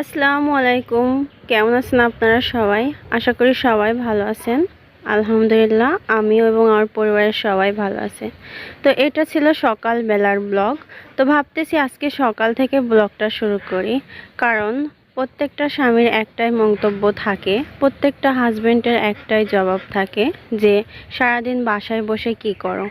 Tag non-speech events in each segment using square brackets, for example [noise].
আসসালামু আলাইকুম। কেমন আছেন আপনারা সবাই? আশা করি সবাই ভালো আছেন। আলহামদুলিল্লাহ, আমিও এবং আমার পরিবারের সবাই ভালো আছে। তো এটা ছিল সকালবেলার ব্লগ। তো ভাবতেছি আজকে সকাল থেকে ব্লগটা শুরু করি। কারণ প্রত্যেকটা স্বামীর একটাই মন্তব্য থাকে, প্রত্যেকটা হাজব্যান্ডের একটাই জবাব থাকে যে, সারাদিন বাসায় বসে কি করো?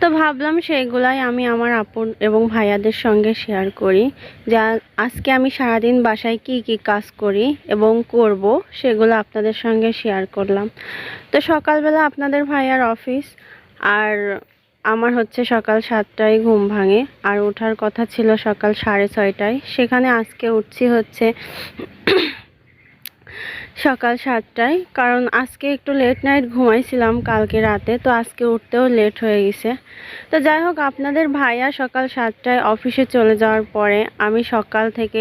তো ভাবলাম সেইগুলাই আমি আমার আপন এবং ভাইয়াদের সঙ্গে শেয়ার করি। যা আজকে আমি সারাদিন বাসায় কি কি কাজ করি এবং করব সেগুলো আপনাদের সঙ্গে শেয়ার করলাম। তো সকালবেলা আপনাদের ভাইয়ার অফিস আর আমার হচ্ছে সকাল সাতটায় ঘুম ভাঙে, আর ওঠার কথা ছিল সকাল সাড়ে ছয়টায়। সেখানে আজকে উঠছি হচ্ছে সকাল সাতটায়, কারণ আজকে একটু লেট নাইট ঘুমাইছিলাম কালকে রাতে, তো আজকে উঠতেও লেট হয়ে গেছে। তো যাই হোক, আপনাদের ভাইয়া সকাল সাতটায় অফিসে চলে যাওয়ার পরে আমি সকাল থেকে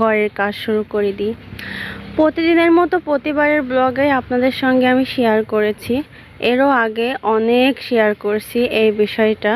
ঘরের কাজ শুরু করে দিই। প্রতিদিনের মতো প্রতিবারের ব্লগে আপনাদের সঙ্গে আমি শেয়ার করেছি। এরও আগে অনেক শেয়ার করছি এই বিষয়টা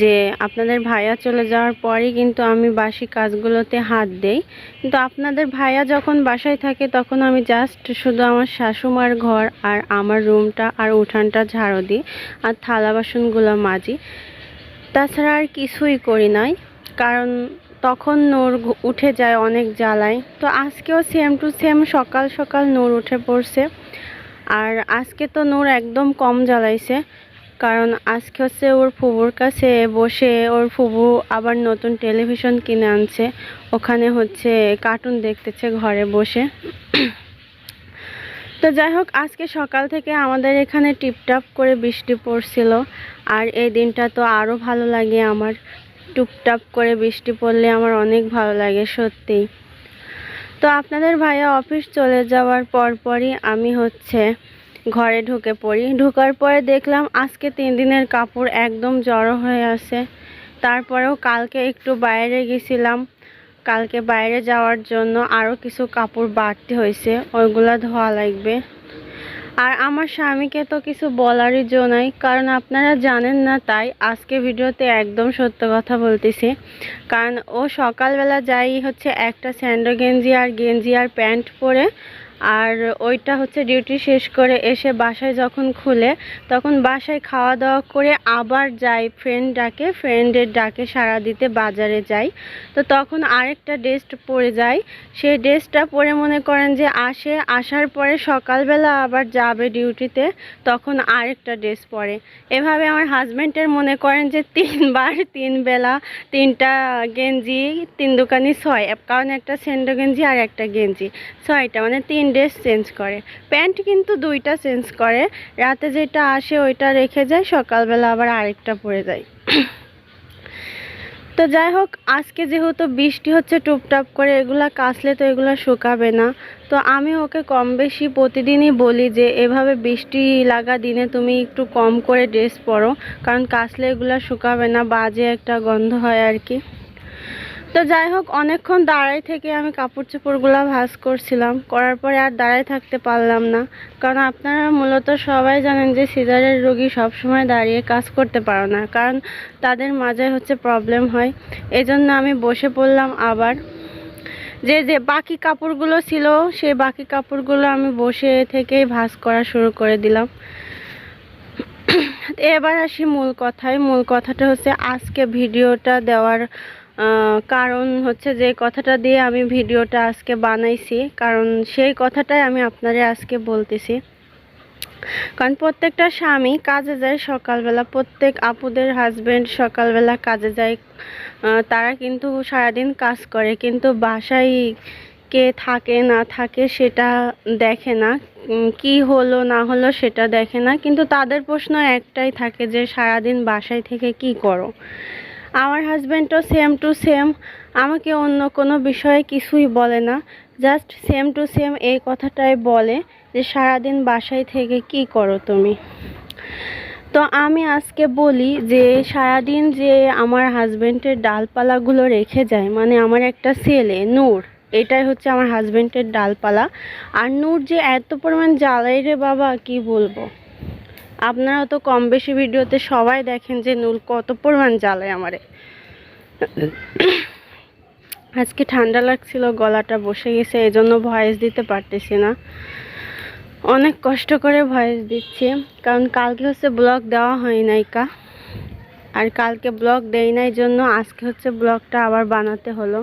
যে আপনাদের ভাইয়া চলে যাওয়ার পরই কিন্তু আমি বাসি কাজগুলোতে হাত দেই। কিন্তু আপনাদের ভাইয়া যখন বাসায় থাকে তখন আমি জাস্ট শুধু আমার শাশুমার ঘর আর আমার রুমটা আর উঠানটা ঝাড়ু দিই আর থালা বাসনগুলো মাজি। তাছাড়া আর কিছুই করি নাই, কারণ তখন নূর উঠে যায় অনেক জ্বালায়। তো আজকেও সেম টু সেম সকাল সকাল নূর উঠে পড়ছে। আর আজকে তো নূর একদম কম জ্বালাইছে, কারণ আজকে হচ্ছে ওর ফুবুর কাছে বসে ওর ফুবু আবার নতুন টেলিভিশন কিনে আনছে, ওখানে হচ্ছে কার্টুন দেখতেছে ঘরে বসে। তো যাই হোক, আজকে সকাল থেকে আমাদের এখানে টিপটাপ করে বৃষ্টি পড়ছিল, আর এই দিনটা তো আরও ভালো লাগে আমার। টুপটাপ করে বৃষ্টি পড়লে আমার অনেক ভালো লাগে, সত্যিই। তো আপনাদের ভাইয়া অফিস চলে যাওয়ার পরপরই আমি হচ্ছে ঘরে ঢুকে পড়ি। ঢোকার পরে দেখলাম আজকে তিন দিনের কাপড় একদম জড়ো হয়ে আছে। তারপরেও কালকে একটু বাইরে গেছিলাম। কালকে বাইরে যাওয়ার জন্য আরও কিছু কাপড় বাড়তি হয়েছে। ওইগুলো ধোয়া লাগবে। আর আমার স্বামীকে তো কিছু বলারই জো নাই, কারণ আপনারা জানেন না তাই আজকে ভিডিওতে একদম সত্য কথা বলতেছি। কারণ ও সকালবেলা যাই হচ্ছে একটা স্যান্ডো গেঞ্জি আর গেঞ্জি আর প্যান্ট পরে আর ওইটা হচ্ছে ডিউটি শেষ করে এসে বাসায় যখন খুলে, তখন বাসায় খাওয়া দাওয়া করে আবার যাই ফ্রেন্ড ডাকে ফ্রেন্ডের ডাকে সারা দিতে বাজারে যাই। তো তখন আরেকটা ড্রেস পরে যায়। সেই ড্রেসটা পরে মনে করেন যে আসে, আসার পরে সকালবেলা আবার যাবে ডিউটিতে তখন আরেকটা ড্রেস পরে এভাবে আমার হাজব্যান্ডের মনে করেন যে তিনবার, তিন বেলা, তিনটা গেঞ্জি, তিন দোকানি ছয়, কারণ একটা সেন্ডো গেঞ্জি আর একটা গেঞ্জি। ছয়টা মানে তিন ড্রেস চেঞ্জ করে। প্যান্ট কিন্তু দুইটা চেঞ্জ করে। রাতে যেটা আসে ওইটা রেখে যায়, সকালবেলা আবার আরেকটা পরে যায়। তো যাই হোক, আজকে যেহেতু বৃষ্টি হচ্ছে, টুপটাপ করে এগুলা কাচলে তো এগুলো শুকাবে না। তো আমি ওকে কম বেশি প্রতিদিনই বলি যে, এভাবে বৃষ্টি লাগা দিনে তুমি একটু কম করে ড্রেস পরো, কারণ কাচলে এগুলো শুকাবে না, বাজে একটা গন্ধ হয় আর কি। তো যাই হোক, অনেকক্ষণ দাঁড়াই থেকে আমি কাপড় চোপড়গুলো ভাঁজ করছিলাম। করার পরে আর দাঁড়াই থাকতে পারলাম না। কারণ আপনারা মূলত সবাই জানেন যে সিজারের রোগী সবসময় দাঁড়িয়ে কাজ করতে পারো না। কারণ তাদের মাঝে হচ্ছে প্রবলেম হয়। এজন্য আমি বসে পড়লাম আবার। যে যে বাকি কাপড়গুলো ছিল, সেই বাকি কাপড়গুলো আমি বসে থেকেই ভাঁজ করা শুরু করে দিলাম। এবার আসি মূল কথায়। মূল কথাটা হচ্ছে আজকে ভিডিওটা দেওয়ার কারণ হচ্ছে যে কথাটা দিয়ে আমি ভিডিওটা আজকে বানাইছি, কারণ সেই কথাটাই আমি আপনাদের আজকে বলতেছি। কারণ প্রত্যেকটা স্বামী কাজে যায় সকালবেলা, প্রত্যেক আপুদের হাজব্যান্ড সকালবেলা কাজে যায় তারা কিন্তু সারাদিন কাজ করে, কিন্তু বাসায় কে থাকে না থাকে সেটা দেখে না কি হলো না হলো সেটা দেখে না, কিন্তু তাদের প্রশ্ন একটাই থাকে যে সারাদিন বাসায় থেকে কি করো? আমার হাজব্যান্ডও সেম টু সেম আমাকে অন্য কোনো বিষয়ে কিছুই বলে না। জাস্ট সেম টু সেম এই কথাটাই বলে যে, সারাদিন বাসায় থেকে কি করো তুমি? তো আমি আজকে বলি যে, সারাদিন যে আমার হাজব্যান্ডের ডালপালাগুলো রেখে যায় মানে আমার একটা ছেলে, নূর, এটাই হচ্ছে আমার হাজব্যান্ডের ডালপালা। আর নূর যে এত পরিমাণ জ্বালাই রে বাবা, কি বলব? আপনারা তো কম বেশি ভিডিওতে সবাই দেখেন যে নুল কত পরিমাণ জ্বালায় আমারে। আজকে ঠান্ডা লাগছিল, গলাটা বসে গেছে এই জন্য ভয়েস দিতে পারতেছি না। অনেক কষ্ট করে ভয়েস দিচ্ছি, কারণ কালকে হচ্ছে ব্লগ দেওয়া হয় নাই কা। আর কালকে ব্লগ দেই নাই জন্য আজকে হচ্ছে ব্লগটা আবার বানাতে হলো।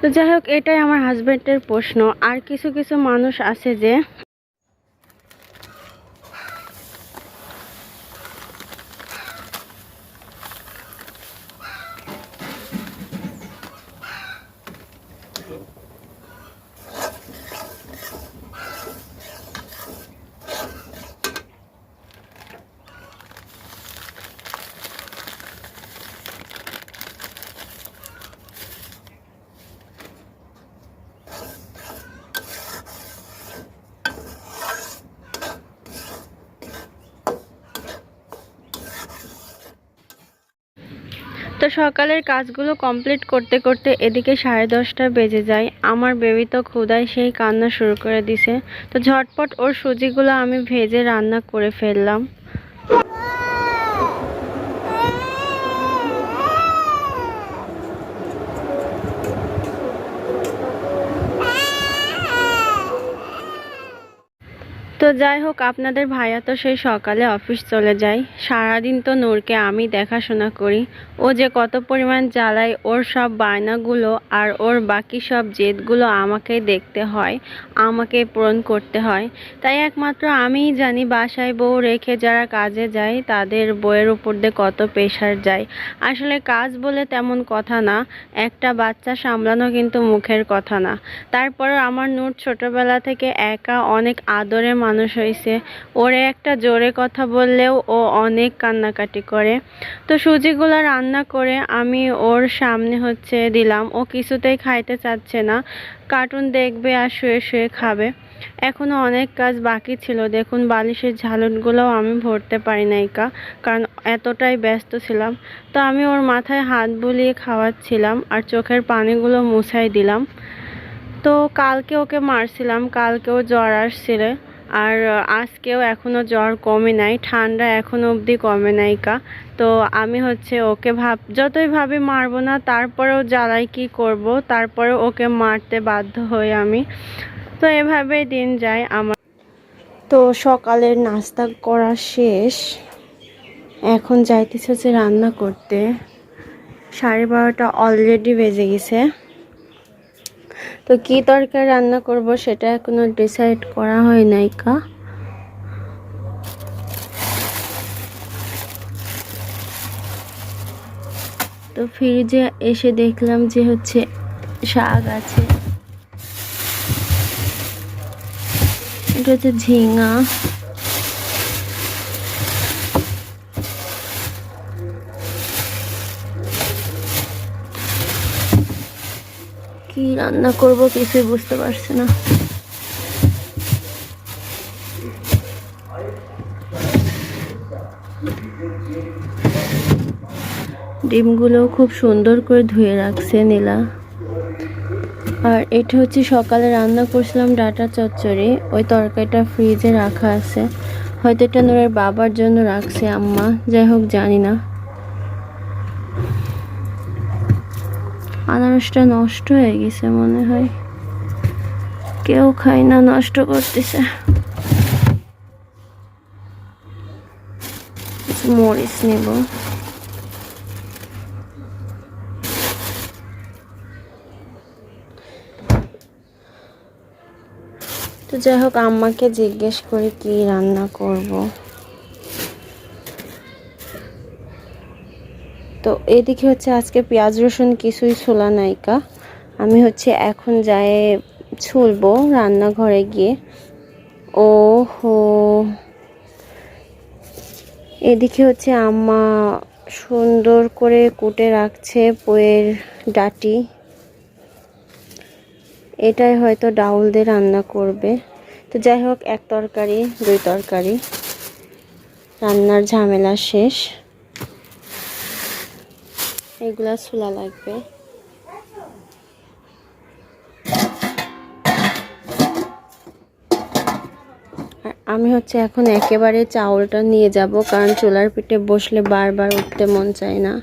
তো যাই হোক, এটাই আমার হাজব্যান্ডের প্রশ্ন। আর কিছু কিছু মানুষ আছে যে তো সকালের কাজগুলো কমপ্লিট করতে করতে এদিকে সাড়ে দশটা বেজে যায়। আমার বেবি তো ক্ষুদায় সেই কান্না শুরু করে দিছে। তো ঝটপট ওর সুজিগুলো আমি ভেজে রান্না করে ফেললাম। তো যাই হোক, আপনাদের ভাইয়া তো সেই সকালে অফিস চলে যায়। সারাদিন তো নূরকে আমি দেখাশোনা করি। ও যে কত পরিমাণ জ্বালায়, ওর সব বায়নাগুলো আর ওর বাকি সব জেদগুলো আমাকেই দেখতে হয়, আমাকে পূরণ করতে হয়। তাই একমাত্র আমিই জানি বাসায় বউ রেখে যারা কাজে যায়, তাদের বইয়ের উপর দিয়ে কত প্রেশার যায়। আসলে কাজ বলে তেমন কথা না, একটা বাচ্চা সামলানো কিন্তু মুখের কথা না। তারপরে আমার নূর ছোটবেলা থেকে একা অনেক আদরে মানুষ হয়েছে। ওরে একটা জোরে কথা বললেও ও অনেক কান্নাকাটি করে। তো সুজিগুলো রান্না করে আমি ওর সামনে হচ্ছে দিলাম। ও কিছুতেই খাইতে চাচ্ছে না। কার্টুন দেখবে আর শুয়ে শুয়ে খাবে। এখনও অনেক কাজ বাকি ছিল। দেখুন বালিশের ঝালটগুলোও আমি ভরতে পারি নাই কা, কারণ এতটাই ব্যস্ত ছিলাম। তো আমি ওর মাথায় হাত বুলিয়ে খাওয়াচ্ছিলাম আর চোখের পানিগুলো মুছাই দিলাম। তো কালকে ওকে মারছিলাম। কালকেও জ্বর আসছিল আর আজকেও এখনও জ্বর কমে নাই, ঠান্ডা এখনও অবধি কমে নাই কা। তো আমি হচ্ছে ওকে ভাব, যতই ভাবে মারবো না, তারপরেও জ্বালাই কি করব, তারপরেও ওকে মারতে বাধ্য হই আমি। তো এভাবেই দিন যায় আমার। তো সকালের নাস্তা করা শেষ। এখন যাইতেছে হচ্ছে রান্না করতে। সাড়ে বারোটা অলরেডি বেজে গেছে। তো কি তরকারি রান্না করব সেটা এখনও ডিসাইড করা হয় নাই, কা? তো ফ্রিজে এসে দেখলাম যে হচ্ছে শাক আছে। এটা হচ্ছে ঝিঙা। কি রান্না করব কিছুই বুঝতে পারছি না। ডিমগুলো খুব সুন্দর করে ধুয়ে রাখছে নীলা। আর এটা হচ্ছে সকালে রান্না করছিলাম ডাটা চচ্চড়ি, ওই তরকারিটা ফ্রিজে রাখা আছে। হয়তো এটা নোরের বাবার জন্য রাখছে আম্মা, যাই হোক জানি না। আনারসটা নষ্ট হয়ে গেছে মনে হয়। কেউ খায় না, নষ্ট করতেছে। মরিচ নেব। তো যাই হোক, আম্মাকে জিজ্ঞেস করি কি রান্না করব। তো এদিকে হচ্ছে আজকে পেঁয়াজ রসুন কিছুই ছোলা নাইকা আমি হচ্ছে এখন যাই ছুলবো রান্নাঘরে গিয়ে। ও হো এদিকে হচ্ছে আম্মা সুন্দর করে কুটে রাখছে পোয়ের ডাটি। এটাই হয়তো ডাউল দিয়ে রান্না করবে। তো যাই হোক, এক তরকারি, দুই তরকারি। রান্নার ঝামেলা শেষ। এগুলা ছোলা লাগবে। আমি হচ্ছে এখন একেবারে চাউলটা নিয়ে যাব, কারণ চোলার পিঠে বসলে বারবার উঠতে মন চায় না।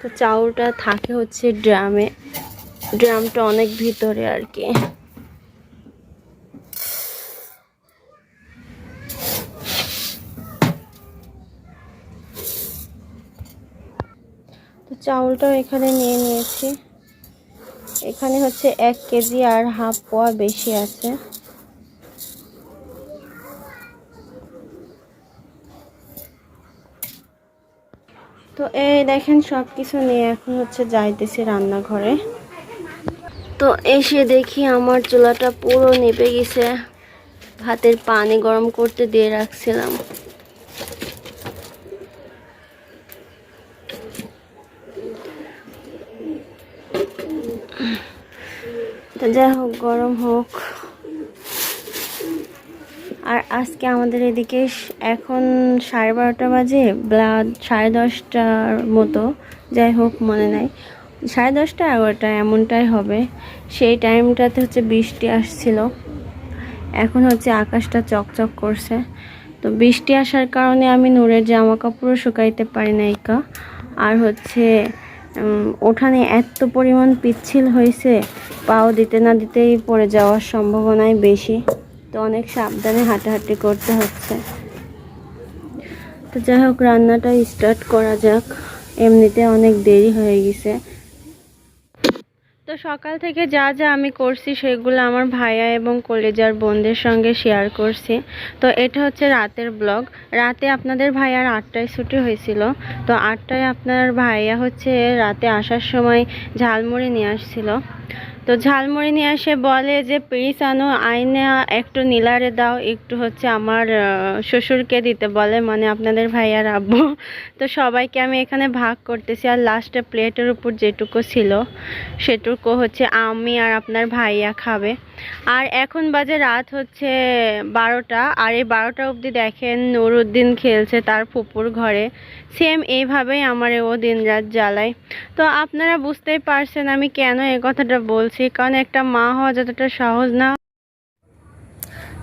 তো চাউলটা থাকে হচ্ছে ড্রামে। ড্রামটা অনেক ভিতরে আর কি। চাউলটাও এখানে নিয়ে নিয়েছি। এখানে হচ্ছে এক কেজি আর হাফ পোয়া বেশি আছে। তো এই দেখেন সব কিছু নিয়ে এখন হচ্ছে যাইতেছি রান্নাঘরে। তো এসে দেখি আমার চুলাটা পুরো নেপে গেছে। ভাতের পানি গরম করতে দিয়ে রাখছিলাম। যাই হোক, গরম হোক। আর আজকে আমাদের এদিকে এখন সাড়ে বারোটা বাজে ব্লাড সাড়ে দশটার মতো। যাই হোক, মনে নাই। সাড়ে দশটা এগারোটা এমনটাই হবে। সেই টাইমটাতে হচ্ছে বৃষ্টি আসছিল। এখন হচ্ছে আকাশটা চকচক করছে। তো বৃষ্টি আসার কারণে আমি নূরের জামা কাপড়ও শুকাইতে পারি নাই কা। আর হচ্ছে উঠানে এত পরিমাণ পিচ্ছিল হয়েছে পাও দিতে না দিতেই পড়ে যাওয়ার সম্ভাবনাই বেশি। তো অনেক সাবধানে হাঁটাহাঁটি করতে হচ্ছে। তো যাই হোক, রান্নাটা স্টার্ট করা যাক। এমনিতে অনেক দেরি হয়ে গেছে। সকাল থেকে যা যা আমি করছি সেগুলো আমার ভাইয়া এবং কলেজার বোনদের সঙ্গে শেয়ার করছি। তো এটা হচ্ছে রাতের ব্লগ রাতে আপনাদের ভাইয়ার আটটায় ছুটি হয়েছিল। তো আটটায় আপনার ভাইয়া হচ্ছে রাতে আসার সময় ঝালমুড়ি নিয়ে আসছিল। তো ঝালমুড়ি নিয়ে এসে বলে যে, প্লিজ আনো আইনে একটু নীলারে দাও, একটু হচ্ছে আমার শ্বশুরকে দিতে। বলে মানে আপনাদের ভাইয়ার আব্বু। তো সবাইকে আমি এখানে ভাগ করতেছি আর লাস্টে প্লেটের উপর যেটুকু ছিল, সেটুকু হচ্ছে আমি আর আপনার ভাইয়া খাবে। আর এখন বাজে রাত হচ্ছে বারোটা, আর এই বারোটা অবধি দেখেন নুরুদ্দিন খেলছে তার ফুপুর ঘরে। সেম এইভাবেই আমার ও দিন রাত জ্বালায়। তো আপনারা বুঝতেই পারছেন আমি কেন এ কথাটা বলছি, কারণ একটা মা হওয়া যতটা সহজ না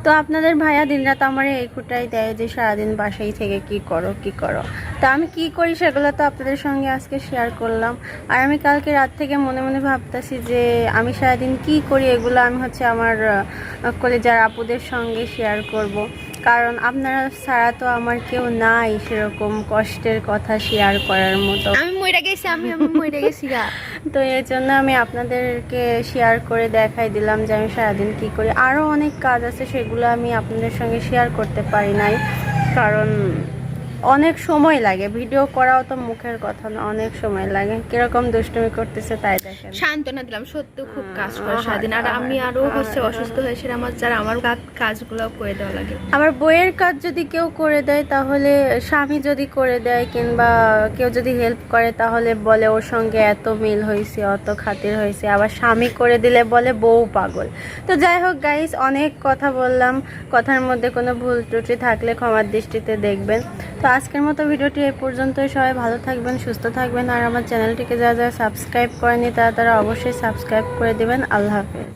তো আপনাদের ভাইয়া দিনরাত আমার এই খুঁটাই দেয় যে সারাদিন বাসায় থেকে কি করো কি করো তা আমি কি করি সেগুলো তো আপনাদের সঙ্গে আজকে শেয়ার করলাম আর আমি কালকে রাত থেকে মনে মনে ভাবতেছি যে আমি সারাদিন কি করি এগুলো আমি হচ্ছে আমার কলেজার আপুদের সঙ্গে শেয়ার করব। কারণ আপনারা ছাড়া তো আমার কেউ নাই সেরকম কষ্টের কথা শেয়ার করার মতো। আমি মইরা গেছি আমি আমি মইরা গেছি গা। [laughs] তো এর জন্য আমি আপনাদেরকে শেয়ার করে দেখাই দিলাম যে আমি সারাদিন কী করি। আরও অনেক কাজ আছে সেগুলো আমি আপনাদের সঙ্গে শেয়ার করতে পারি নাই। কারণ অনেক সময় লাগে। ভিডিও করাও তো মুখের কথা না অনেক সময় লাগে। কীরকম দুষ্টুমি করতেছে তাই দেখেন। সান্ত্বনা দিলাম সত্যি খুব কাজ করে সারাদিন। আর আমি আরও হচ্ছে অসুস্থ হয়েছে আমার যারা আমার কাজগুলো করে দেওয়া লাগে। আমার বইয়ের কাজ যদি কেউ করে দেয় তাহলে স্বামী যদি করে দেয় কিংবা কেউ যদি হেল্প করে তাহলে বলে ওর সঙ্গে এত মিল হয়েছে অত খাতির হয়েছে। আবার স্বামী করে দিলে বলে বউ পাগল। তো যাই হোক গাইস অনেক কথা বললাম। কথার মধ্যে কোনো ভুল ত্রুটি থাকলে ক্ষমার দৃষ্টিতে দেখবেন। তো আজকের মতো ভিডিওটি এ পর্যন্তই। সবাই ভালো থাকবেন, সুস্থ থাকবেন, আর আমার চ্যানেলটিকে যারা যারা সাবস্ক্রাইব করেনি তারা তারা অবশ্যই সাবস্ক্রাইব করে দেবেন। আল্লাহ হাফেজ।